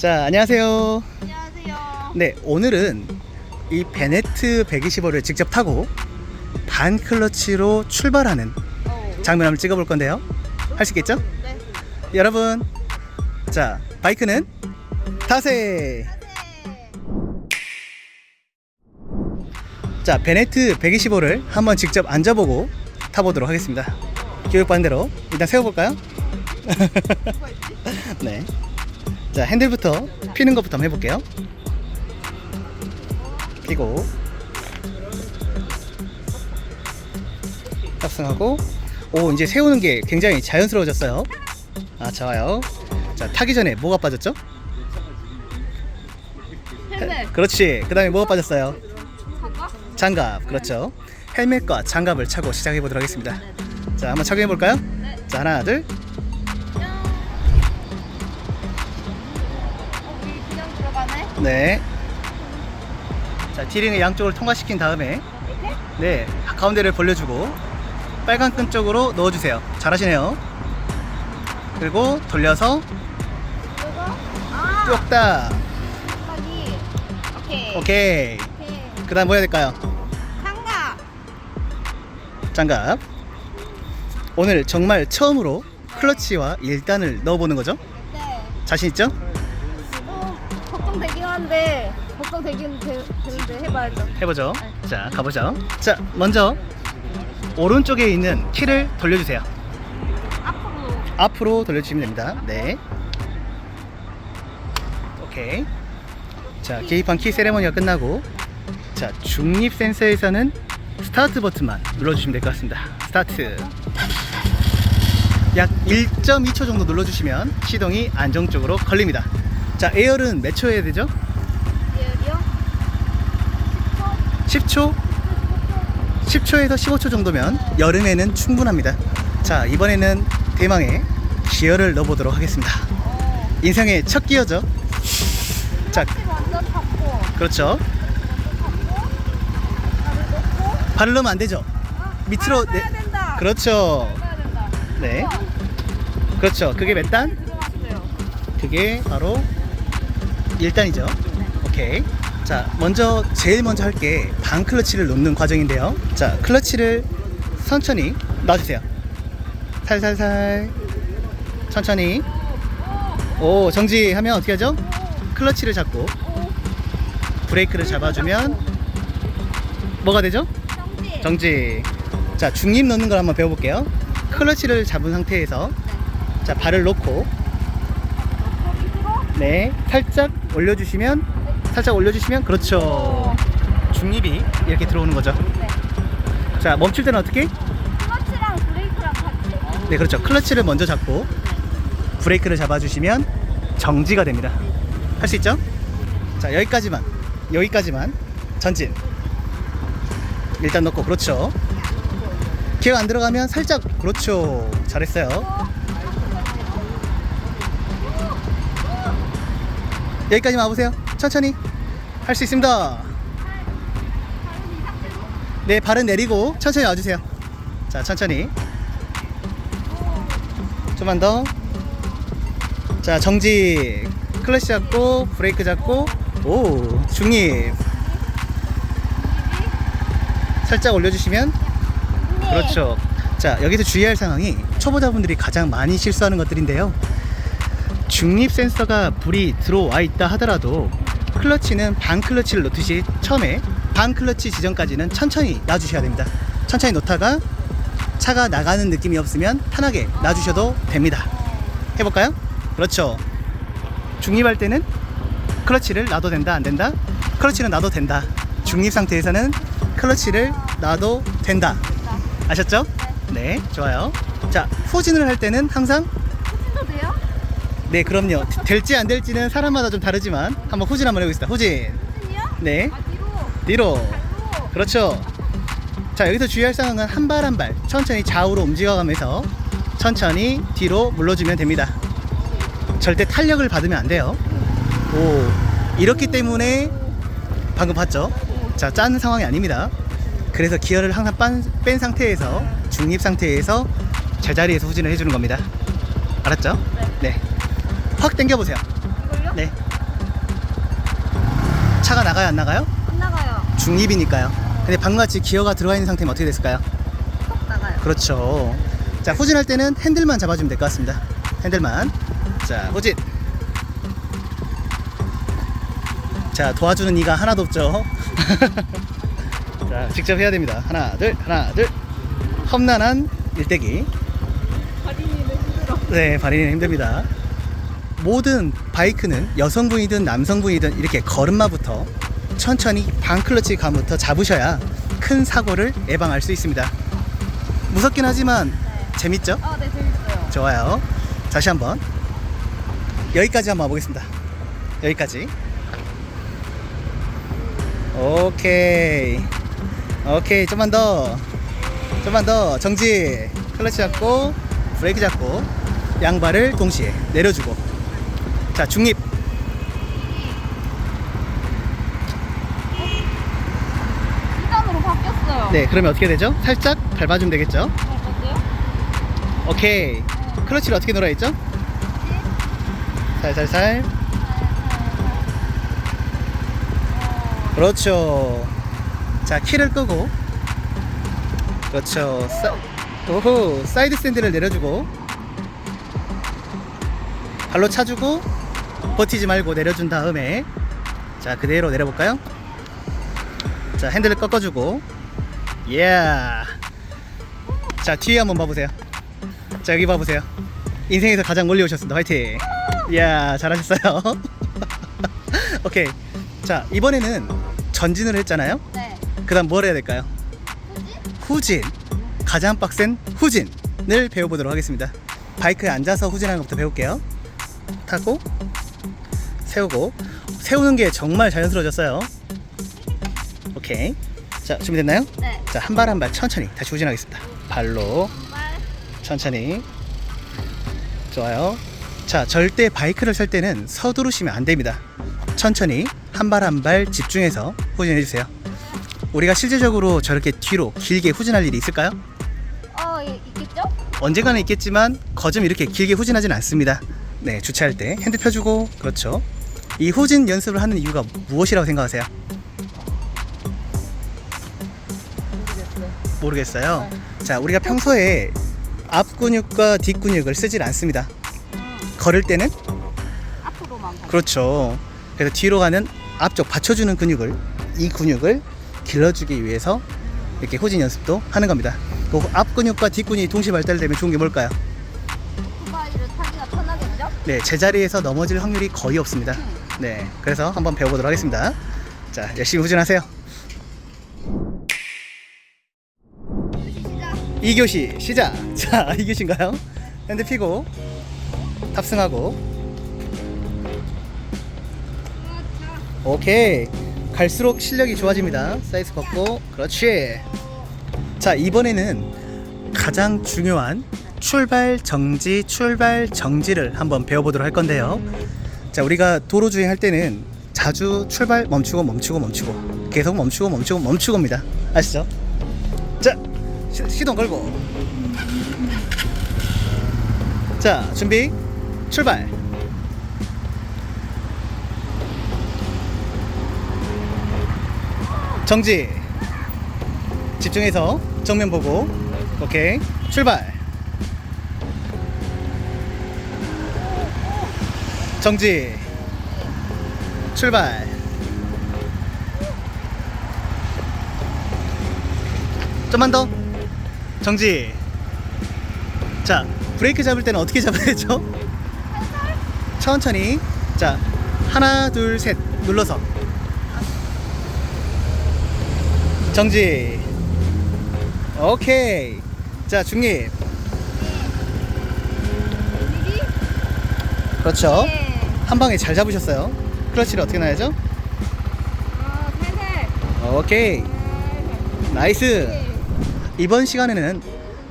자, 안녕하세요. 안녕하세요. 네, 오늘은 이 베네트 125를 직접 타고 반 클러치로 출발하는 어. 장면 한번 찍어볼 건데요. 할 수 있겠죠? 네. 여러분, 자, 바이크는 타세! 자, 베네트 125를 한번 직접 앉아보고 타보도록 하겠습니다. 교육받은 대로 일단 세워볼까요? 네. 자, 핸들부터 피는 것부터 한번 해볼게요. 피고 탑승하고 오 이제 세우는 게 굉장히 자연스러워졌어요. 아 좋아요. 자 타기 전에 뭐가 빠졌죠? 헬멧. 그렇지. 그 다음에 뭐가 빠졌어요? 장갑. 그렇죠. 헬멧과 장갑을 차고 시작해 보도록 하겠습니다. 자 한번 착용해 볼까요? 네. 자 하나 둘. 네. 네. 자 티링을 양쪽을 통과시킨 다음에? 네 가운데를 벌려주고 빨간 끈 쪽으로 넣어주세요. 잘하시네요. 그리고 돌려서 이거? 아. 오케이. 오케이. 오케이. 그 다음 뭐 해야 될까요? 장갑. 장갑. 오늘 정말 처음으로 클러치와 1단을 넣어보는 거죠? 네. 자신 있죠? 어, 걱정되긴 한데 걱정 되긴 되, 되는데 해봐야죠. 해보죠. 자, 가보죠. 자, 먼저 오른쪽에 있는 키를 돌려주세요. 앞으로. 앞으로 돌려주시면 됩니다. 네. 오케이. 자, 개입한 키 세레머니가 끝나고 자, 중립 센서에서는 스타트 버튼만 눌러주시면 될 것 같습니다. 스타트. 약 1.2초 정도 눌러주시면 시동이 안정적으로 걸립니다. 자, 에어는 몇초 해야 되죠? 얘요? 10초? 10초에서 15초 정도면 여름에는 충분합니다. 자, 이번에는 대망의 기어를 넣어보도록 하겠습니다. 어. 인생의 첫 기어죠. 자. 그렇죠. 발을 넣으면 안 되죠. 밑으로 된다. 그렇죠. 네. 그렇죠. 그게 몇 단? 그게 바로 1단이죠. 오케이. 자, 먼저 제일 먼저 할 게 반 클러치를 놓는 과정인데요. 자, 클러치를 천천히 놔주세요. 살살살. 천천히. 오, 정지하면 어떻게 하죠? 클러치를 잡고 브레이크를 잡아주면 뭐가 되죠? 정지. 자, 중립 넣는 걸 한번 배워볼게요. 클러치를 잡은 상태에서 자 발을 놓고. 네 살짝 올려주시면 살짝 올려주시면 그렇죠. 중립이 이렇게 들어오는 거죠. 네. 자 멈출 때는 어떻게? 클러치랑 브레이크랑 같이. 네 그렇죠. 클러치를 먼저 잡고 브레이크를 잡아주시면 정지가 됩니다. 할 수 있죠? 자 여기까지만 여기까지만 전진. 일단 넣고 그렇죠. 기어 안 들어가면 살짝 그렇죠. 잘했어요. 여기까지만 와보세요. 천천히 할 수 있습니다. 네 발은 내리고 천천히 와주세요. 자 천천히. 좀만 더. 자 정지. 클러치 잡고 브레이크 잡고 오 중립. 살짝 올려주시면 그렇죠. 자, 여기서 주의할 상황이 초보자분들이 가장 많이 실수하는 것들인데요. 중립 센서가 불이 들어와 있다 하더라도 클러치는 반 클러치를 놓듯이 처음에 반 클러치 지점까지는 천천히 놔주셔야 됩니다. 천천히 놓다가 차가 나가는 느낌이 없으면 편하게 놔주셔도 됩니다. 해볼까요? 그렇죠. 중립할 때는 클러치를 놔도 된다, 안 된다? 클러치는 놔도 된다. 중립 상태에서는 클러치를 놔도 된다. 아셨죠? 네, 좋아요. 자, 후진을 할 때는 항상? 네, 그럼요. 될지 안 될지는 사람마다 좀 다르지만 한번 후진 한번 해보겠습니다. 후진. 네, 아 뒤로. 그렇죠. 자, 여기서 주의할 사항은 한 발 한 발 천천히 좌우로 움직여가면서 천천히 뒤로 물러주면 됩니다. 절대 탄력을 받으면 안 돼요. 오, 이렇기 때문에 방금 봤죠? 자, 짠 상황이 아닙니다. 그래서 기어를 항상 빤- 뺀 상태에서 중립 상태에서 제자리에서 후진을 해주는 겁니다. 알았죠? 네. 확 당겨보세요. 이걸요? 네. 차가 나가요 안 나가요? 안 나가요. 중립이니까요. 근데 방금같이 기어가 들어가 있는 상태면 어떻게 됐을까요? 쏙 나가요. 그렇죠. 자, 후진할 때는 핸들만 잡아주면 될 것 같습니다. 핸들만. 자, 후진. 자, 도와주는 이가 하나도 없죠. 자, 직접 해야 됩니다. 하나, 둘, 하나, 둘. 험난한 일대기. 발인이는 힘들어. 네, 발인은 힘듭니다. 모든 바이크는 여성분이든 남성분이든 이렇게 걸음마부터 천천히 반클러치 감부터 잡으셔야 큰 사고를 예방할 수 있습니다. 무섭긴 하지만 재밌죠? 아, 네, 재밌어요. 좋아요. 다시 한번 여기까지 한번 와보겠습니다. 여기까지. 오케이. 오케이. 좀만 더. 좀만 더. 정지. 클러치 잡고 브레이크 잡고 양발을 동시에 내려주고. 자, 중립. 2단으로 바뀌었어요. 네, 그러면 어떻게 되죠? 살짝 밟아주면 되겠죠? 어때요? 오케이. 클러치를 어떻게 놀아 있죠? 살살살. 그렇죠. 자, 키를 끄고. 그렇죠. 사, 오호, 사이드 스탠드를 내려주고. 발로 차주고, 버티지 말고 내려준 다음에. 자, 그대로 내려볼까요? 자, 핸들을 꺾어주고. 예. 자, 뒤에 한번 봐보세요. 자, 여기 봐보세요. 인생에서 가장 멀리 오셨습니다. 화이팅. 이야, 잘하셨어요. 오케이. 자, 이번에는 전진을 했잖아요. 네. 그 다음 뭘 해야 될까요? 후진. 가장 빡센 후진을 배워보도록 하겠습니다. 바이크에 앉아서 후진하는 것부터 배울게요. 타고, 세우고. 세우는 게 정말 자연스러워졌어요. 오케이. 자, 준비됐나요? 네. 자, 한 발 한 발 천천히 다시 후진하겠습니다. 발로 말. 천천히. 좋아요. 자, 절대 바이크를 살 때는 서두르시면 안 됩니다. 천천히 한 발 한 발 집중해서 후진해 주세요. 우리가 실제적으로 저렇게 뒤로 길게 후진할 일이 있을까요? 어, 이- 있겠죠? 언젠가는 있겠지만 거점 이렇게 길게 후진하진 않습니다. 네, 주차할 때 핸드 펴주고 그렇죠. 이 후진 연습을 하는 이유가 무엇이라고 생각하세요? 모르겠어요. 자, 우리가 평소에 앞 근육과 뒷 근육을 쓰질 않습니다. 걸을 때는. 그렇죠. 그래서 뒤로 가는 앞쪽 받쳐주는 근육을 이 근육을 길러주기 위해서 이렇게 후진 연습도 하는 겁니다. 그 앞 근육과 뒷 근육이 동시에 발달되면 좋은 게 뭘까요? 네, 제자리에서 넘어질 확률이 거의 없습니다. 네, 그래서 한번 배워보도록 하겠습니다. 자, 열심히 후진하세요. 시작. 2교시 시작. 자, 2교시인가요? 핸드 피고 탑승하고. 오케이. 갈수록 실력이 좋아집니다. 사이즈 걷고. 그렇지. 자, 이번에는 가장 중요한 출발 정지 출발 정지를 한번 배워보도록 할 건데요. 자, 우리가 도로 주행할 때는 자주 출발 멈추고 멈추고 멈추고 계속 멈추고 멈추고 멈추고입니다. 아시죠? 자, 시, 시동 걸고. 자, 준비. 출발. 정지. 집중해서 정면 보고. 오케이. 출발. 정지. 출발. 좀만 더. 정지. 자, 브레이크 잡을 때는 어떻게 잡아야 되죠? 천천히. 자, 하나, 둘, 셋. 눌러서. 정지. 오케이. 자, 중립. 그렇죠. 네. 한 방에 잘 잡으셨어요. 클러치를 어떻게 놔야죠? 아, 살살. 오케이. 나이스. 네. 이번 시간에는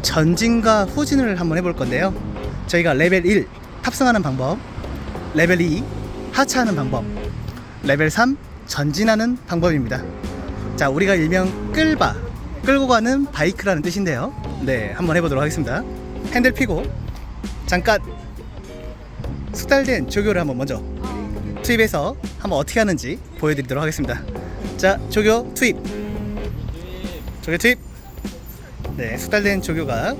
전진과 후진을 한번 해볼 건데요. 저희가 레벨 1 탑승하는 방법, 레벨 2 하차하는 방법, 레벨 3 전진하는 방법입니다. 자, 우리가 일명 끌바, 끌고 가는 바이크라는 뜻인데요. 네, 한번 해보도록 하겠습니다. 핸들 피고 잠깐 숙달된 조교를 한번 먼저 투입해서 한번 어떻게 하는지 보여드리도록 하겠습니다. 자, 조교 투입. 조교 투입. 네, 숙달된 조교가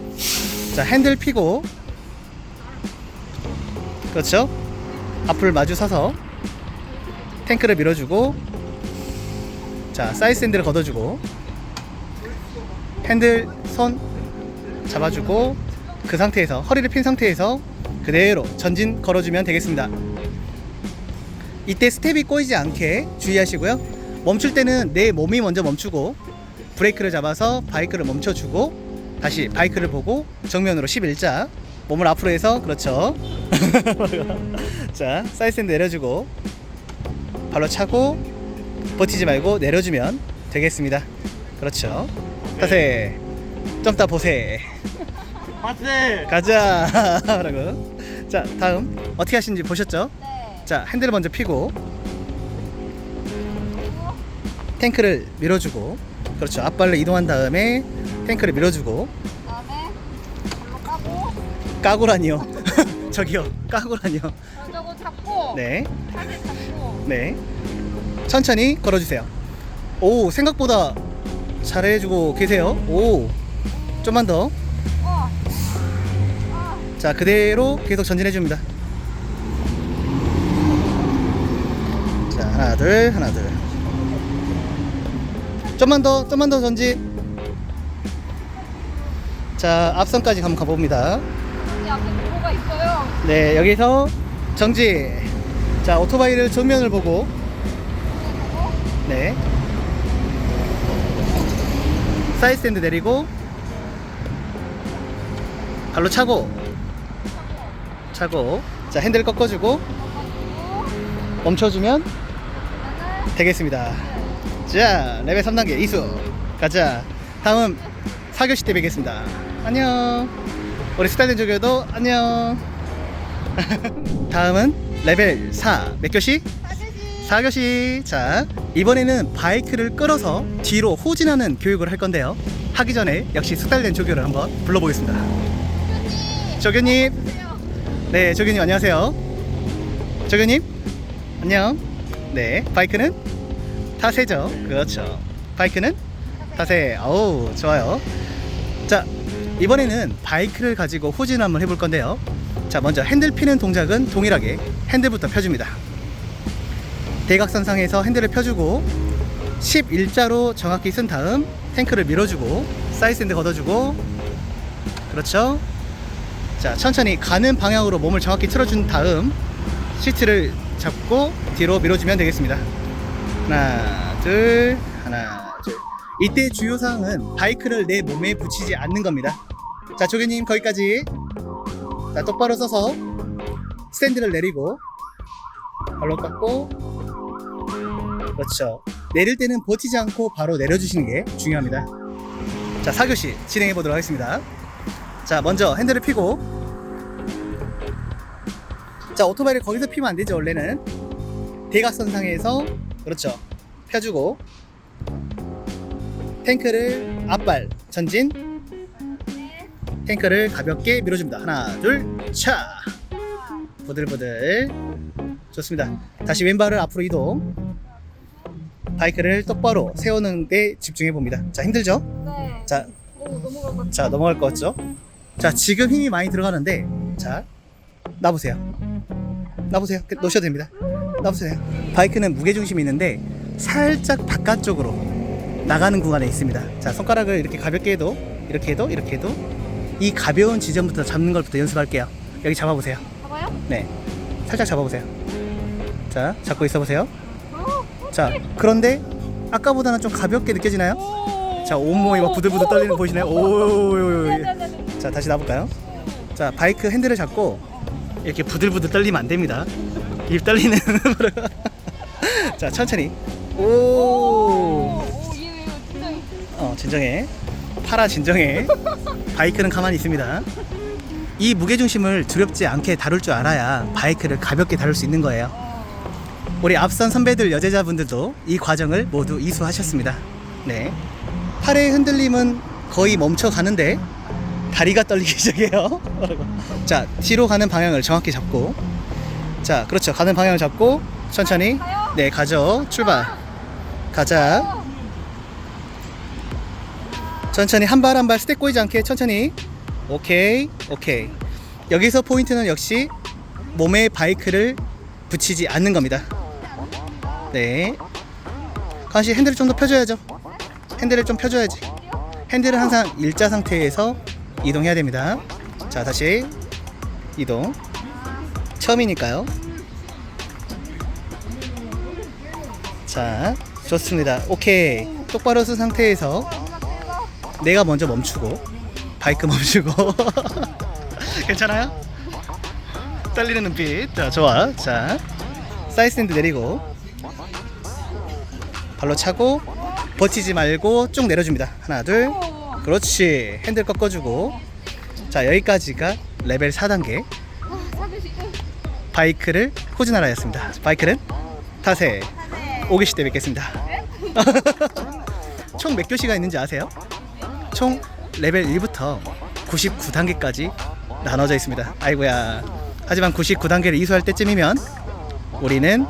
자 핸들 피고 그렇죠. 앞을 마주 서서 탱크를 밀어주고 자 사이드 샌드를 걷어주고 핸들 손 잡아주고 그 상태에서 허리를 핀 상태에서 그대로 전진 걸어주면 되겠습니다. 이때 스텝이 꼬이지 않게 주의하시고요. 멈출 때는 내 몸이 먼저 멈추고 브레이크를 잡아서 바이크를 멈춰주고 다시 바이크를 보고 정면으로 11자 몸을 앞으로 해서 그렇죠. 자 사이드 내려주고 발로 차고 버티지 말고 내려주면 되겠습니다. 그렇죠. 타세 좀 따 보세. 맞지? 가자 라고 자 다음 어떻게 하시는지 보셨죠? 네. 자 핸들을 먼저 피고 탱크를 밀어주고 그렇죠 앞발로 이동한 다음에 탱크를 밀어주고 그다음에 발로 까고 까고라니요 저기요 까고라니요 저거 잡고 네 팔을 잡고 네. 천천히 걸어주세요. 오, 생각보다 잘해주고 계세요. 오, 좀만 더. 자, 그대로 계속 전진해 줍니다. 자, 하나, 둘, 하나, 둘. 좀만 더, 좀만 더 전진. 자, 앞선까지 한번 가봅니다. 여기 앞에 도로가 있어요. 네, 여기서 정지. 자, 오토바이를 정면을 보고 네. 사이드 스탠드 내리고 발로 차고 차고. 자 핸들 꺾어주고 멈춰주면 되겠습니다. 자 레벨 3단계 이수. 가자. 다음 4교시 때 뵙겠습니다. 안녕. 우리 스타일된 조교도 안녕. 다음은 레벨 4 몇 교시? 사주지. 4교시. 자 이번에는 바이크를 끌어서 뒤로 후진하는 교육을 할 건데요. 하기 전에 역시 숙달된 조교를 한번 불러보겠습니다. 조교님. 네 조교님 안녕하세요. 조교님 안녕. 네 바이크는 타세죠. 그렇죠. 바이크는 타세. 어우 좋아요. 자 이번에는 바이크를 가지고 후진 한번 해볼 건데요. 자 먼저 핸들 피는 동작은 동일하게 핸들부터 펴줍니다. 대각선상에서 핸들을 펴주고 11자로 정확히 쓴 다음 탱크를 밀어주고 사이드샌드 걷어주고 그렇죠 자 천천히 가는 방향으로 몸을 정확히 틀어준 다음 시트를 잡고 뒤로 밀어주면 되겠습니다. 하나 둘 하나 둘. 이때 주요 사항은 바이크를 내 몸에 붙이지 않는 겁니다. 자 조교님 거기까지. 자 똑바로 서서 스탠드를 내리고 발로 깎고. 그렇죠. 내릴 때는 버티지 않고 바로 내려주시는 게 중요합니다. 자 4교시 진행해 보도록 하겠습니다 자 먼저 핸들을 피고. 자 오토바이를 거기서 피면 안 되죠 원래는. 대각선상에서 그렇죠. 펴주고. 탱크를 앞발 전진. 네. 탱크를 가볍게 밀어줍니다. 하나 둘차. 부들부들. 좋습니다. 다시 왼발을 앞으로 이동. 바이크를 똑바로 세우는 데 집중해 봅니다. 자 힘들죠? 네. 오. 자 넘어갈 것 같죠? 자 지금 힘이 많이 들어가는데 자 놔보세요 놔보세요 그, 놓으셔도 됩니다 놔보세요 바이크는 무게중심이 있는데 살짝 바깥쪽으로 나가는 구간에 있습니다 자 손가락을 이렇게 가볍게 해도 이렇게 해도 이렇게 해도 이 가벼운 지점부터 잡는 것부터 연습할게요 여기 잡아보세요 봐봐요. 네 살짝 잡아보세요 자 잡고 있어보세요 어. 자 그런데 아까보다는 좀 가볍게 느껴지나요? 오. 자 온몸이 막 부들부들 떨리는 거 보이시나요? 오 네네네. 자 다시 놔볼까요? 자 바이크 핸들을 잡고 이렇게 부들부들 떨리면 안 됩니다. 입 떨리는 자 천천히 오, 어 진정해 팔아 진정해 바이크는 가만히 있습니다. 이 무게 중심을 두렵지 않게 다룰 줄 알아야 바이크를 가볍게 다룰 수 있는 거예요. 우리 앞선 선배들 여제자분들도 이 과정을 모두 이수하셨습니다. 네. 팔의 흔들림은 거의 멈춰 가는데 다리가 떨리기 시작해요. 자, 뒤로 가는 방향을 정확히 잡고 자, 그렇죠. 가는 방향을 잡고 천천히. 네, 가죠. 출발. 가자. 천천히 한 발 한 발 스텝 꼬이지 않게 천천히. 오케이, 오케이. 여기서 포인트는 역시 몸에 바이크를 붙이지 않는 겁니다. 네. 씨 핸들을 좀 더 펴줘야죠. 핸들을 좀 펴줘야지. 핸들은 항상 일자 상태에서 이동해야 됩니다. 자, 다시 이동. 처음이니까요. 자, 좋습니다. 오케이. 똑바로 쓴 상태에서 내가 먼저 멈추고 바이크 멈추고 괜찮아요? 떨리는 눈빛. 자, 좋아. 자, 사이드스탠드 내리고 발로 차고 버티지 말고 쭉 내려줍니다. 하나, 둘. 그렇지. 핸들 꺾어주고. 자, 여기까지가 레벨 4단계. 바이크를 후진하라였습니다. 바이크는 타세. 오기시 때 뵙겠습니다. 총 몇 교시가 있는지 아세요? 총 레벨 1부터 99단계까지 나눠져 있습니다. 아이고야. 하지만 99단계를 이수할 때쯤이면 우리는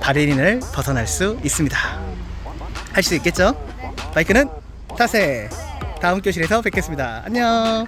바레린을 벗어날 수 있습니다. 할 수 있겠죠? 바이크는 타세. 다음 교실에서 뵙겠습니다. 안녕.